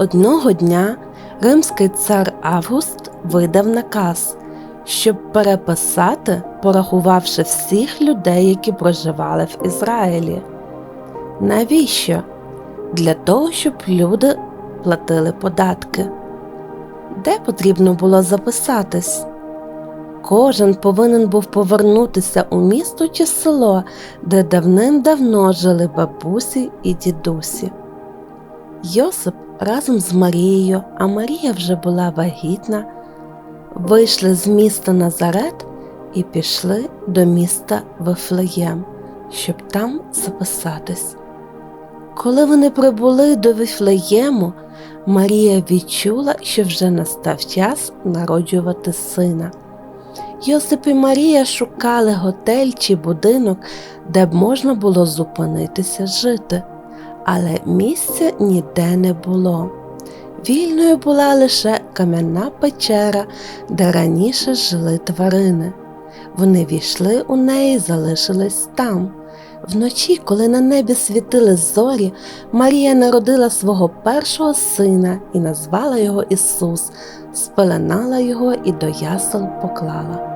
Одного дня римський цар Август видав наказ, щоб переписати, порахувавши всіх людей, які проживали в Ізраїлі. Навіщо? Для того, щоб люди платили податки. Де потрібно було записатись? Кожен повинен був повернутися у місто чи село, де давним-давно жили бабусі і дідусі. Йосип разом з Марією, а Марія вже була вагітна, вийшли з міста Назарет і пішли до міста Вифлеєм, щоб там записатись. Коли вони прибули до Вифлеєму, Марія відчула, що вже настав час народжувати сина. Йосип і Марія шукали готель чи будинок, де б можна було зупинитися жити, але місця ніде не було. Вільною була лише кам'яна печера, де раніше жили тварини. Вони війшли у неї і залишились там. Вночі, коли на небі світили зорі, Марія народила свого першого сина і назвала його Ісус, спеленала його і до ясел поклала.